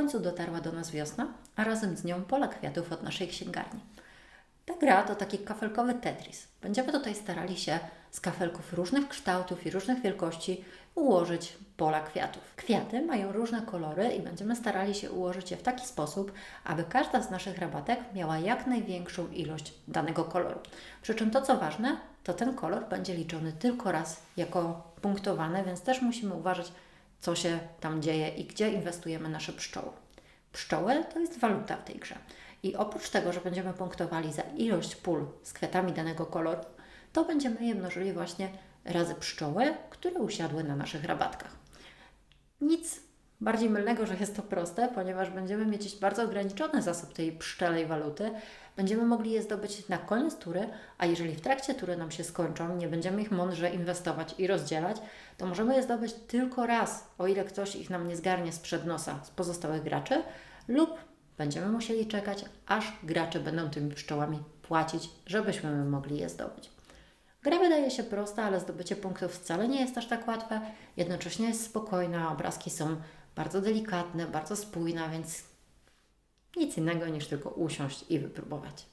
końcu dotarła do nas wiosna, a razem z nią pola kwiatów od naszej księgarni. Ta gra to taki kafelkowy Tetris. Będziemy tutaj starali się z kafelków różnych kształtów i różnych wielkości ułożyć pola kwiatów. Kwiaty mają różne kolory i będziemy starali się ułożyć je w taki sposób, aby każda z naszych rabatek miała jak największą ilość danego koloru. Przy czym to co ważne, to ten kolor będzie liczony tylko raz jako punktowany, więc też musimy uważać, co się tam dzieje i gdzie inwestujemy nasze pszczoły. Pszczoły to jest waluta w tej grze. I oprócz tego, że będziemy punktowali za ilość pól z kwiatami danego koloru, to będziemy je mnożyli właśnie razy pszczoły, które usiadły na naszych rabatkach. Nic bardziej mylnego, że jest to proste, ponieważ będziemy mieć bardzo ograniczony zasób tej pszczelej waluty. Będziemy mogli je zdobyć na koniec tury, a jeżeli w trakcie tury nam się skończą, nie będziemy ich mądrze inwestować i rozdzielać, to możemy je zdobyć tylko raz, o ile ktoś ich nam nie zgarnie sprzed nosa z pozostałych graczy, lub będziemy musieli czekać, aż gracze będą tymi pszczołami płacić, żebyśmy mogli je zdobyć. Gra wydaje się prosta, ale zdobycie punktów wcale nie jest aż tak łatwe. Jednocześnie jest spokojna, obrazki są bardzo delikatne, bardzo spójne, więc nic innego niż tylko usiąść i wypróbować.